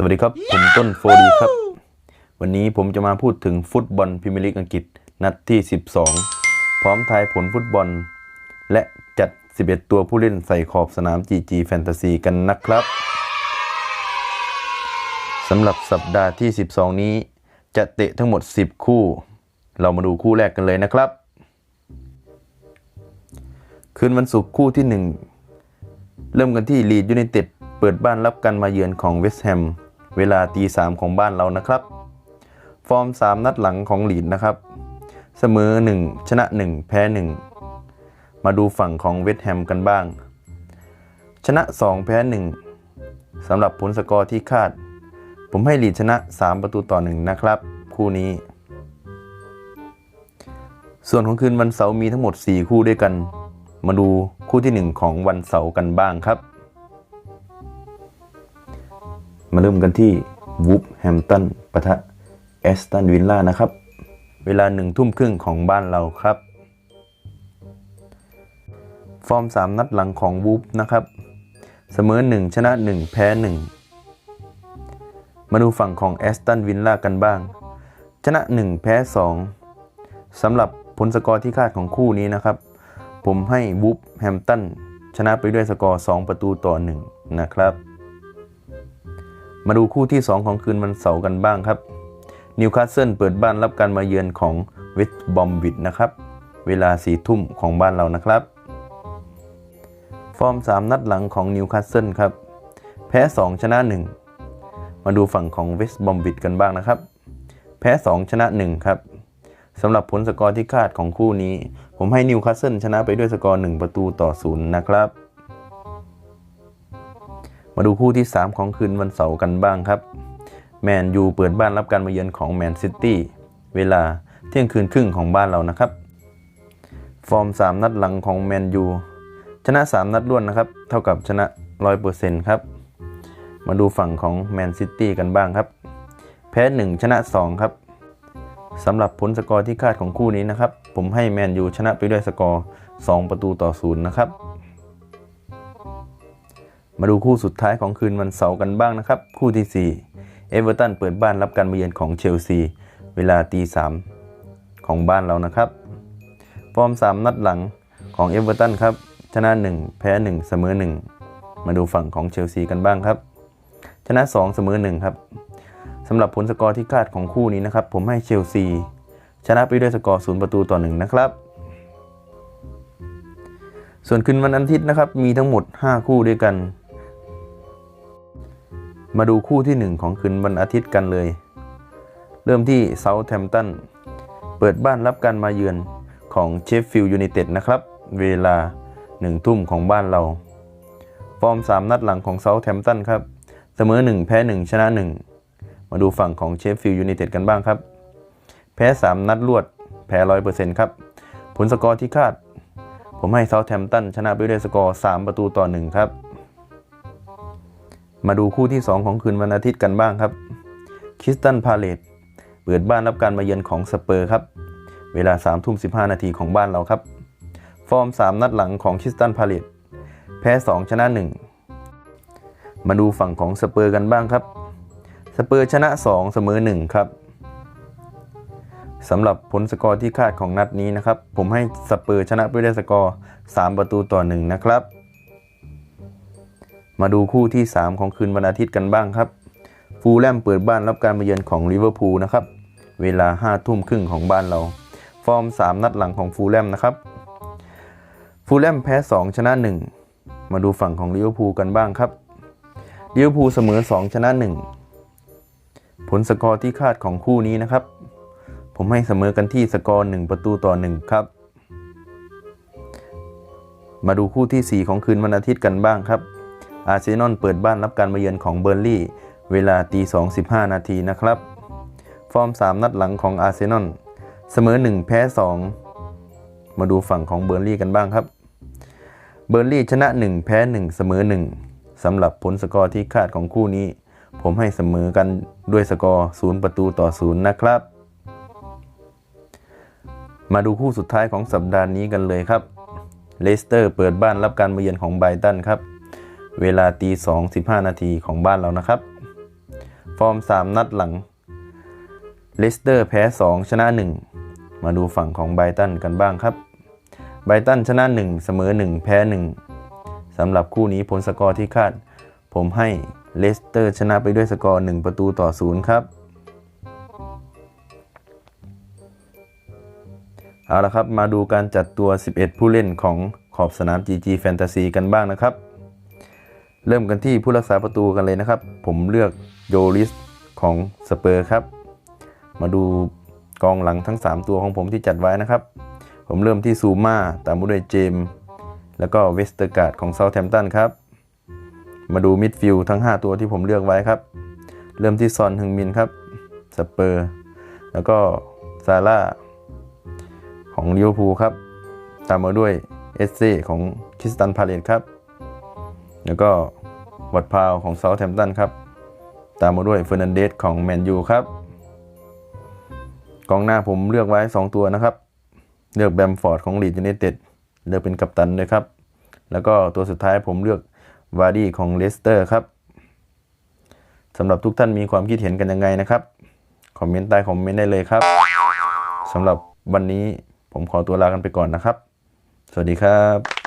สวัสดีครับ ผมต้นโฟดีครับ วันนี้ผมจะมาพูดถึงฟุตบอลพรีเมียร์ลีกอังกฤษ นัดที่ 12 พร้อมทายผลฟุตบอล และจัด 11 ตัวผู้เล่นใส่ขอบสนาม GG Fantasy กันนะครับสำหรับสัปดาห์ที่ 12 นี้ จะเตะทั้งหมด 10 คู่ เรามาดูคู่แรกกันเลยนะครับ คืนวันศุกร์คู่ที่ 1 เริ่มกันที่ลีดยูไนเต็ดเปิดบ้านรับการมาเยือนของเวสต์แฮม เวลาตีสามของบ้านเรานะครับ ฟอร์ม 3 นัดหลังของหลีดนะครับ เสมอ 1 ชนะ 1 แพ้ 1 มาดูฝั่งของเวสต์แฮมกันบ้าง ชนะ 2 แพ้ 1สำหรับผลสกอร์ที่คาด ผมให้หลีดชนะ 3 ประตูต่อ 1 นะครับ คู่นี้ ส่วนของคืนวันเสาร์มีทั้งหมด 4 คู่ด้วยกัน มาดูคู่ที่ 1 ของวันเสาร์กันบ้างครับ มาเริ่มกันที่วูฟแฮมตันปะทะแอสตันวิลล่านะครับ เวลาหนึ่งทุ่มครึ่งของบ้านเราครับ ฟอร์ม 3 นัดหลังของวูฟนะครับ เสมอ 1 ชนะ 1 แพ้ 1 มาดูฝั่งของแอสตันวิลล่ากันบ้าง ชนะ 1 แพ้ 2สำหรับผลสกอร์ที่คาดของคู่นี้นะครับ ผมให้วูฟแฮมตันชนะไปด้วยสกอร์ 2 ประตูต่อ 1 นะครับ มาดูคู่ที่ 2 ของคืนวันเสาร์กันบ้างครับนิวคาสเซิลเปิดบ้านรับการมาเยือนของเวสต์บอมวิดนะครับ เวลาสี่ทุ่มของบ้านเรานะครับ ฟอร์ม 3 นัดหลังของนิวคาสเซิลครับ แพ้ 2 ชนะ 1 มาดูฝั่งของเวสต์บอมวิดกันบ้างนะครับ แพ้ 2 ชนะ 1 ครับสำหรับผลสกอร์ที่คาดของคู่นี้ ผมให้นิวคาสเซิลชนะไปด้วยสกอร์ 1 ประตูต่อ 0 นะครับ มาดูคู่ที่ 3 ของคืนวันเสาร์กันบ้างครับ แมนยูเปิดบ้านรับการมาเยือนของแมนซิตี้เวลาเที่ยงคืนครึ่งของบ้านเรานะครับ ฟอร์ม 3 นัดหลังของแมนยูชนะ 3 นัดรวดนนะครับ เท่ากับชนะ 100%ครับ มาดูฝั่งของแมนซิตี้กันบ้างครับ แพ้ 1 ชนะ 2 ครับสำหรับผลสกอร์ที่คาดของคู่นี้นะครับ ผมให้แมนยูชนะไปด้วยสกอร์ 2 ประตูต่อ 0 นะครับ มาดูคู่สุดท้ายของคืนวันเสาร์กันบ้างนะครับ คู่ที่4เอเวอร์ตันเปิดบ้านรับการมาเยือนของเชลซีเวลาตีสามของบ้านเรานะครับฟอร์ม 3 นัดหลังของเอเวอร์ตันครับชนะ 1 แพ้ 1 เสมอ 1 มาดูฝั่งของเชลซีกันบ้างครับ ชนะ 2 เสมอ 1 ครับสำหรับผลสกอร์ที่คาดของคู่นี้นะครับ ผมให้เชลซีชนะไปด้วยสกอร์ 0 ประตูต่อ 1 นะครับ ส่วนคืนวันอาทิตย์นะครับ มีทั้งหมด 5 คู่ด้วยกัน มาดูคู่ที่ 1 ของคืนวันอาทิตย์กันเลย เริ่มที่เซาท์แ m ม t ตันเปิดบ้านรับการมาเยือนของเชฟฟิลด์ยูไนเต็ดนะครับ เวลา1ทุ่มของบ้านเรา ฟอร์ม 3 นัดหลังของเซาท์แ m ม t ตันครับ เสมอ 1 แพ้ 1 ชนะ 1 มาดูฝั่งของเชฟฟิลด์ยูไนเต็ดกันบ้างครับ แพ้ 3 นัดรวด แพ้100%ครับ ผลสกอร์ที่คาด ผมให้เซาท์แ m ม t ตันชนะไปด้วยสกอร์ 3 ประตูต่อ 1 ครับ มาดูคู่ที่ 2 ของคืนวันอาทิตย์กันบ้างครับคิสตันพาเลตเปิดบ้านรับการมาเยือนของสเปอร์ครับ เวลา3ทุ่ม15 นาทีของบ้านเราครับ ฟอร์ม 3 นัดหลังของคิสตันพาเลตแพ้ 2 ชนะ 1 มาดูฝั่งของสเปอร์กันบ้างครับ สเปอร์ชนะ 2 เสมอ 1 ครับสำหรับผลสกอร์ที่คาดของนัดนี้นะครับ ผมให้สเปอร์ชนะไปด้วยสกอร์ 3 ประตูต่อ 1 นะครับ มาดูคู่ที่ 3 ของคืนวันอาทิตย์กันบ้างครับ ฟูลแลมเปิดบ้านรับการมาเยือนของลิเวอร์พูลนะครับ เวลา5ทุ่มครึ่งของบ้านเรา ฟอร์ม 3 นัดหลังของฟูลแลมนะครับ ฟูลแลมแพ้ 2 ชนะ 1 มาดูฝั่งของลิเวอร์พูลกันบ้างครับ ลิเวอร์พูลเสมอ 2 ชนะ 1 ผลสกอร์ที่คาดของคู่นี้นะครับ ผมให้เสมอกันที่สกอร์ 1 ประตูต่อ 1 ครับ มาดูคู่ที่ 4 ของคืนวันอาทิตย์กันบ้างครับ อาร์เซนอลเปิดบ้านรับการมาเยือนของเบอร์ลี่ เวลาตี2 15 นาทีนะครับ ฟอร์ม 3 นัดหลังของอาร์เซนอลเสมอ 1 แพ้ 2 มาดูฝั่งของเบอร์ลี่กันบ้างครับ เบอร์ลี่ชนะ 1 แพ้ 1 เสมอ 1สำหรับผลสกอร์ที่คาดของคู่นี้ ผมให้เสมอกันด้วยสกอร์ 0 ประตูต่อ 0 นะครับ มาดูคู่สุดท้ายของสัปดาห์นี้กันเลยครับเลสเตอร์เปิดบ้านรับการมาเยือนของไบตันครับ เวลาตีสองสิบห้านาทีของบ้านเรานะครับ ฟอร์ม 3 นัดหลังเลสเตอร์แพ้ 2 ชนะ 1 มาดูฝั่งของไบตันกันบ้างครับ ไบตันชนะ 1 เสมอ 1 แพ้ 1 สำหรับคู่นี้ผลสกอร์ที่คาด ผมให้เลสเตอร์ชนะไปด้วยสกอร์ 1 ประตูต่อ 0 ครับ เอาละครับ มาดูการจัดตัว 11 ผู้เล่นของขอบสนาม GG Fantasy กันบ้างนะครับ เริ่มกันที่ผู้รักษาประตูกันเลยนะครับ ผมเลือกโยลิสของสเปอร์ครับ มาดูกองหลังทั้ง 3 ตัวของผมที่จัดไว้นะครับ ผมเริ่มที่ซูมาตามมาด้วยเจม แล้วก็เวสเตอร์การ์ดของเซาท์แฮมป์ตันครับ มาดูมิดฟิลด์ทั้ง 5 ตัวที่ผมเลือกไว้ครับ เริ่มที่ซอนฮึงมินครับสเปอร์ แล้วก็ซาร่าของลิเวอร์พูลครับ ตามมาด้วยเอสเซของคริสตันพาเลตครับ แล้วก็ วัดพาวของเซาท์แฮมป์ตันครับ ตามมาด้วยเฟอร์นันเดสของแมนยูครับ กองหน้าผมเลือกไว้ 2 ตัวนะครับ เลือกแบมฟอร์ดของลีดยูไนเต็ดเลือกเป็นกัปตันด้วยครับ แล้วก็ตัวสุดท้ายผมเลือกวาร์ดี้ของเลสเตอร์ครับสำหรับทุกท่านมีความคิดเห็นกันยังไงนะครับ คอมเมนต์ใต้คอมเมนต์ได้เลยครับสำหรับวันนี้ผมขอตัวลากันไปก่อนนะครับ สวัสดีครับ